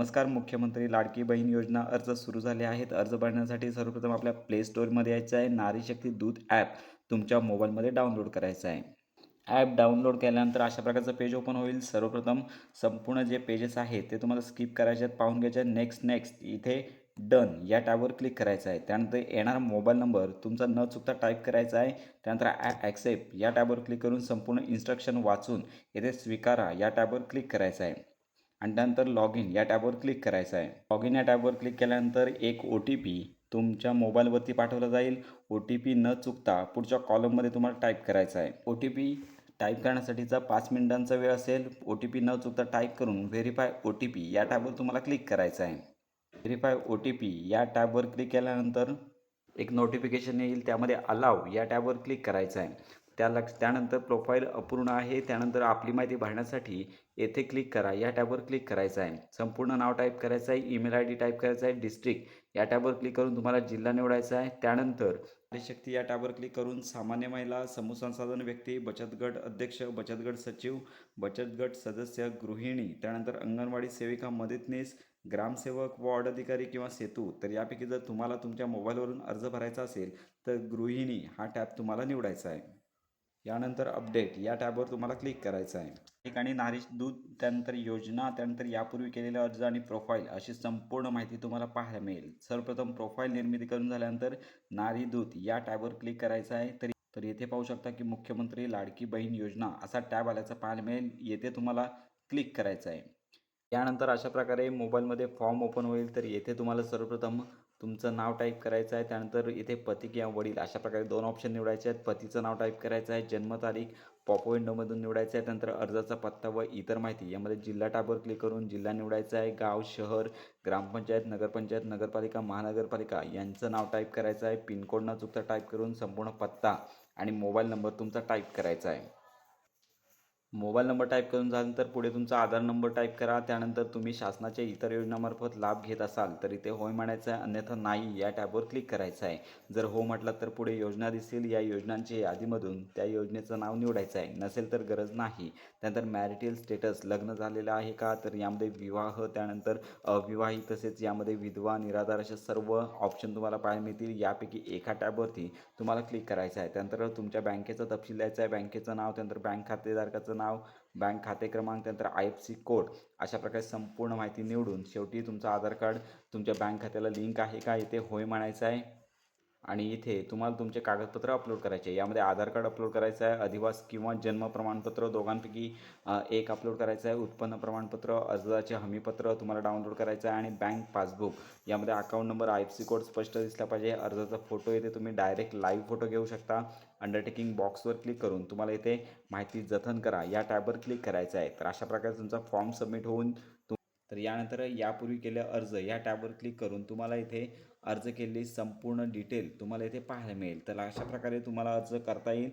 नमस्कार मुख्यमंत्री लाडकी बहीण योजना अर्ज सुरू झाले आहेत. अर्ज भरण्यासाठी सर्वप्रथम आपल्या प्ले स्टोअरमध्ये यायचं आहे. नारी शक्ती दूध ॲप तुमच्या मोबाईलमध्ये डाउनलोड करायचं आहे. ॲप डाउनलोड केल्यानंतर अशा प्रकारचं पेज ओपन होईल. सर्वप्रथम संपूर्ण जे पेजेस आहेत ते तुम्हाला स्किप करायचे आहेत. पाहून घ्यायचे आहेत. नेक्स्ट नेक्स्ट इथे डन या टॅबवर क्लिक करायचं आहे. त्यानंतर येणारा मोबाईल नंबर. तुमचा न चुकता टाईप करायचा आहे. त्यानंतर ॲ ॲक्सेप्ट या टॅबवर क्लिक करून संपूर्ण इन्स्ट्रक्शन वाचून येथे स्वीकारा या टॅबवर क्लिक करायचं आहे. आणि त्यानंतर लॉग इन या टॅबवर क्लिक करायचं आहे. लॉग इन या टॅबवर क्लिक केल्यानंतर एक ओ टी पी तुमच्या मोबाईलवरती पाठवला जाईल. ओ टी पी न चुकता पुढच्या कॉलममध्ये तुम्हाला टाईप करायचा आहे. ओ टी पी टाईप करण्यासाठीचा पाच मिनिटांचा वेळ असेल. ओ टी पी न चुकता टाईप करून व्हेरीफाय ओ टी पी या टॅबवर तुम्हाला क्लिक करायचं आहे. व्हेरीफाय ओ टी पी या टॅबवर क्लिक केल्यानंतर एक नोटिफिकेशन येईल. त्यामध्ये अलाव या टॅबवर क्लिक करायचं आहे. त्या लक्ष त्यानंतर प्रोफाईल अपूर्ण आहे. त्यानंतर आपली माहिती भरण्यासाठी येथे क्लिक करा. या टॅबवर क्लिक करायचं आहे. संपूर्ण नाव टाईप करायचं आहे. ईमेल आय डी टाईप करायचं आहे. डिस्ट्रिक्ट या टॅबवर क्लिक करून तुम्हाला जिल्हा निवडायचा आहे. त्यानंतर शक्ती या टॅबवर क्लिक करून सामान्य महिला समूह संसाधन व्यक्ती बचत गट अध्यक्ष बचत गट सचिव बचत गट सदस्य गृहिणी त्यानंतर अंगणवाडी सेविका मदतनीस ग्रामसेवक वॉर्ड अधिकारी किंवा सेतू. तर यापैकी जर तुम्हाला तुमच्या मोबाईलवरून अर्ज भरायचा असेल तर गृहिणी हा टॅब तुम्हाला निवडायचा आहे. यानंतर अपडेट या टॅबवर तुम्हाला क्लिक करायचं आहे. ठिकाणी नारी दूध त्यानंतर योजना त्यानंतर यापूर्वी केलेला अर्ज आणि प्रोफाईल अशी संपूर्ण माहिती तुम्हाला पाहायला मिळेल. सर्वप्रथम प्रोफाईल निर्मिती करून झाल्यानंतर नारी दूत या टॅबवर क्लिक करायचं आहे. तरी तर येथे पाहू शकता की मुख्यमंत्री लाडकी बहीण योजना असा टॅब आल्याचा पाहायला मिळेल. येथे तुम्हाला क्लिक करायचं आहे. यानंतर अशा प्रकारे मोबाईलमध्ये फॉर्म ओपन होईल. तर येथे तुम्हाला सर्वप्रथम तुमचं नाव टाईप करायचं आहे त्यानंतर इथे पती किंवा वडील अशा प्रकारे दोन ऑप्शन निवडायचे आहेत. पतीचं नाव टाईप करायचं आहे जन्मतारीख पॉप विंडोमधून निवडायचं आहे त्यानंतर अर्जाचा पत्ता व इतर माहिती. यामध्ये जिल्हा टॅबवर क्लिक करून जिल्हा निवडायचा आहे गाव शहर ग्रामपंचायत नगरपंचायत नगरपालिका महानगरपालिका यांचं नाव टाईप करायचं आहे. पिनकोड न चुकता टाईप करून संपूर्ण पत्ता आणि मोबाईल नंबर तुमचा टाईप करायचा आहे. मोबाईल नंबर टाईप करून झाल्यानंतर पुढे तुमचा आधार नंबर टाईप करा. त्यानंतर तुम्ही शासनाच्या इतर योजनामार्फत लाभ घेत असाल तर इथे होय म्हणायचं आहे. अन्यथा नाही या टॅबवर क्लिक करायचं आहे. जर हो म्हटलं तर पुढे योजना दिसतील या योजनांच्या यादीमधून त्या योजनेचं नाव निवडायचं आहे. नसेल तर गरज नाही. त्यानंतर मॅरिटल स्टेटस लग्न झालेलं आहे का? तर यामध्ये विवाह त्यानंतर अविवाहित तसेच यामध्ये विधवा निराधार असे सर्व ऑप्शन तुम्हाला पाहायला मिळतील. यापैकी एका टॅबवरती तुम्हाला क्लिक करायचं आहे. त्यानंतर तुमच्या बँकेचा तपशील द्यायचा आहे. बँकेचं नाव त्यानंतर बँक खातेधारकाचं नाव बँक खाते क्रमांक त्यानंतर आय एफ सी कोड अशा प्रकारे संपूर्ण माहिती निवडून शेवटी तुमचं आधार कार्ड तुमच्या बँक खात्याला लिंक आहे का? येथे होय म्हणायचं आहे. आणि इथे तुम्हाला तुमचे कागदपत्र अपलोड करायचे. यामध्ये आधार कार्ड अपलोड करायचं आहे अधिवास किंवा जन्म प्रमाणपत्र दोघांपैकी एक अपलोड करायचं आहे उत्पन्न प्रमाणपत्र अर्जाचे हमीपत्र तुम्हाला डाउनलोड करायचं आहे आणि बँक पासबुक यामध्ये account number I F C code स्पष्ट दिसला पाहिजे. अर्जाचा फोटो येथे तुम्ही डायरेक्ट लाईव्ह फोटो घेऊ शकता. अंडरटेकिंग बॉक्सवर क्लिक करून तुम्हाला इथे माहिती जतन करा. या टॅबवर क्लिक करायचं आहे. तर अशा प्रकारे तुमचा फॉर्म सबमिट होऊन तुम तर यानंतर यापूर्वी केले अर्ज या टॅबवर क्लिक करून तुम्हाला इथे अर्ज केलेली संपूर्ण डिटेल तुम्हाला इथे पाहायला मिळेल. तर अशा प्रकारे तुम्हाला अर्ज करता येईल.